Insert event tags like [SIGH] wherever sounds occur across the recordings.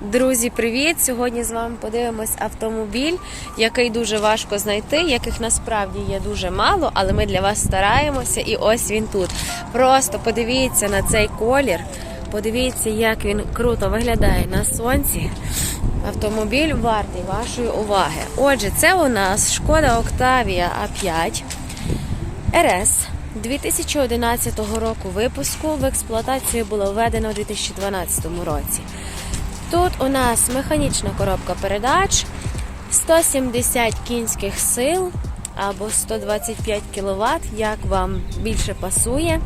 Друзі, привіт! Сьогодні з вами подивимось автомобіль, який дуже важко знайти, яких насправді є дуже мало, але ми для вас стараємося, і ось він тут. Просто подивіться на цей колір, подивіться, як він круто виглядає на сонці. Автомобіль вартий вашої уваги. Отже, це у нас шкода Октавія А5 РС 2011 року випуску. В експлуатацію було введено у 2012 році. Тут у нас механічна коробка передач, 170 кінських сил або 125 кВт, як вам більше пасує.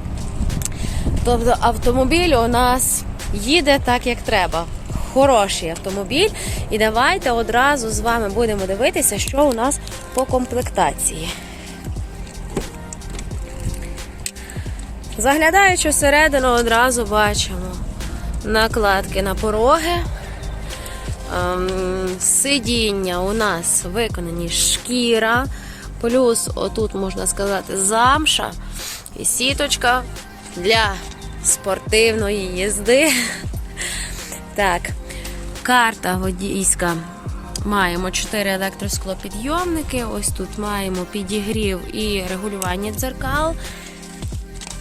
Тобто автомобіль у нас їде так, як треба. Хороший автомобіль. І давайте одразу з вами будемо дивитися, що у нас по комплектації. Заглядаючи всередину, одразу бачимо накладки на пороги. Ем, Сидіння у нас виконані шкіра, плюс отут можна сказати замша і сіточка для спортивної їзди. [LAUGHS] Так, карта водійська. Маємо 4 електросклопідйомники. Ось тут маємо підігрів і регулювання дзеркал.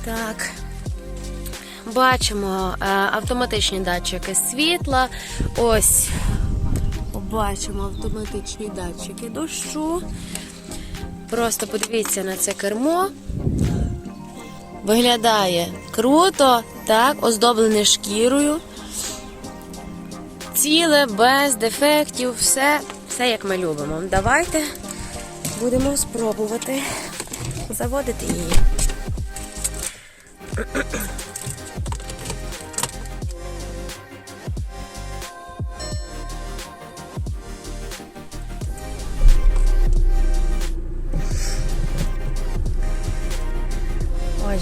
Так. Бачимо е, автоматичні датчики світла. Ось бачимо автоматичні датчики дощу. Просто подивіться на це кермо. Виглядає круто, так, оздоблене шкірою. Ціле, без дефектів, все, все як ми любимо. Давайте будемо спробувати заводити її.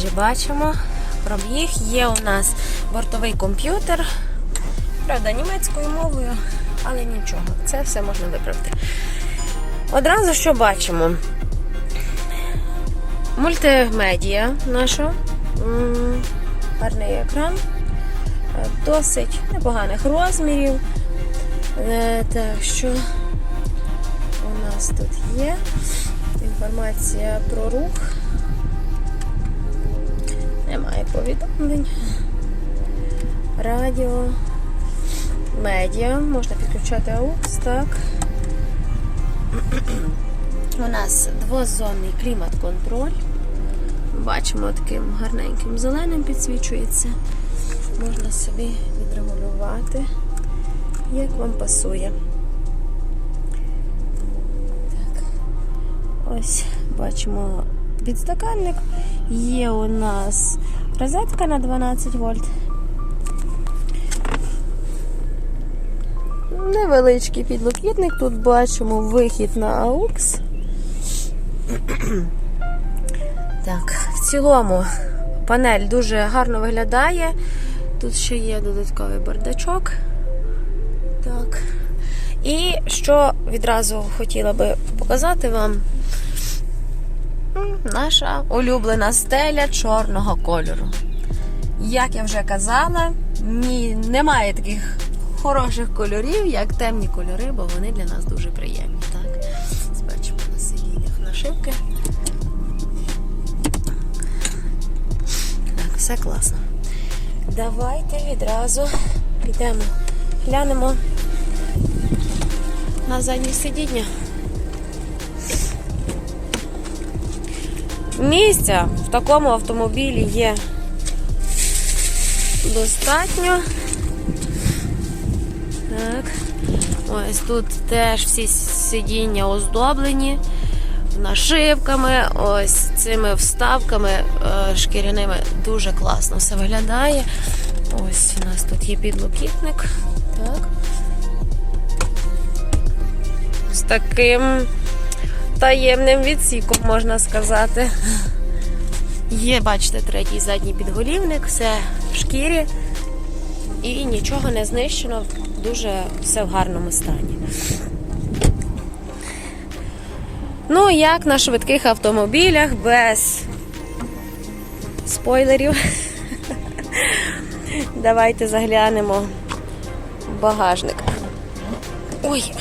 Отже, бачимо, пробіг. Є у нас бортовий комп'ютер, правда, німецькою мовою, але нічого, це все можна виправити. Одразу що бачимо? Мультимедіа наша, гарний екран, е, досить непоганих розмірів. Е, Так що у нас тут є інформація про рух. Повідомлень. Радіо, медіа, можна підключати AUX, так. У нас двозонний клімат-контроль. Бачимо таким гарненьким зеленим підсвічується. Можна собі відрегулювати, як вам пасує. Так. Ось бачимо підстаканник. Є у нас розетка на 12 вольт. Невеличкий підлокітник. Тут бачимо вихід на AUX. [CLEARS THROAT] Так, в цілому панель дуже гарно виглядає. Тут ще є додатковий бардачок. Так. І що відразу хотіла би показати вам. Наша улюблена стеля чорного кольору. Як я вже казала, ні, немає таких хороших кольорів, як темні кольори, бо вони для нас дуже приємні. Так? Бачимо на сидіннях нашивки. Так, все класно. Давайте відразу підемо, глянемо на заднє сидіння. Місця в такому автомобілі є достатньо. Так. Ось тут теж всі сидіння оздоблені нашивками, ось цими вставками е, шкіряними. Дуже класно все виглядає. Ось у нас тут є підлокітник. Так. З таким таємним відсіком, можна сказати. Є, бачите, третій задній підголівник, все в шкірі і нічого не знищено, дуже все в гарному стані. Ну, як на швидких автомобілях без спойлерів. [LAUGHS] Давайте заглянемо в багажник. Ой.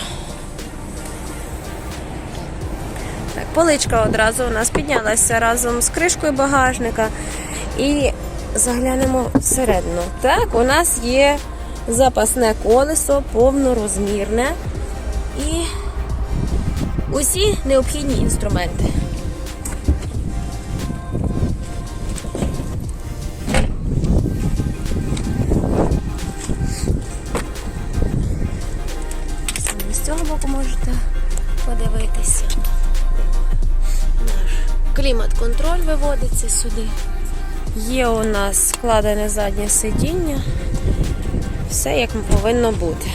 Поличка одразу у нас піднялася разом з кришкою багажника. І заглянемо всередину. Так, у нас є запасне колесо, повнорозмірне і усі необхідні інструменти. З цього боку можете подивитися. Клімат-контроль виводиться сюди. Є у нас складене заднє сидіння. Все як повинно бути.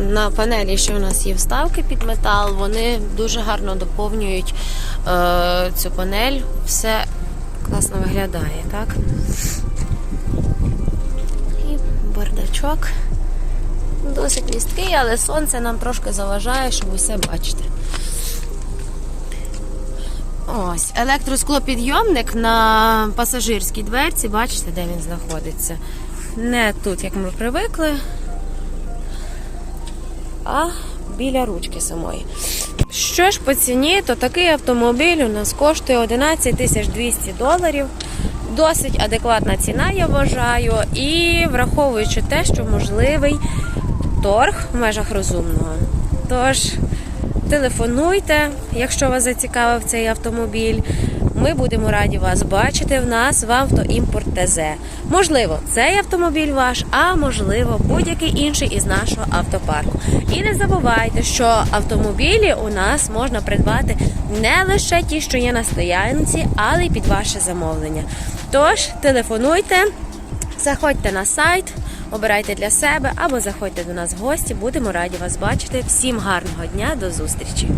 На панелі ще у нас є вставки під метал, вони дуже гарно доповнюють е, цю панель. Все класно виглядає, так? І бардачок. Досить місткий, але сонце нам трошки заважає, щоб усе бачити. Ось, електросклопідйомник на пасажирській дверці, бачите, де він знаходиться. Не тут, як ми привикли, а біля ручки самої. Що ж по ціні, то такий автомобіль у нас коштує 11 тисяч 200 доларів. Досить адекватна ціна, я вважаю. І враховуючи те, що можливий торг в межах розумного. Тож телефонуйте, якщо вас зацікавив цей автомобіль. Ми будемо раді вас бачити в нас в Автоімпорт ТЗ. Можливо, цей автомобіль ваш, а можливо, будь-який інший із нашого автопарку. І не забувайте, що автомобілі у нас можна придбати не лише ті, що є на стоянці, але й під ваше замовлення. Тож телефонуйте, заходьте на сайт. Обирайте для себе або заходьте до нас в гості. Будемо раді вас бачити. Всім гарного дня, до зустрічі!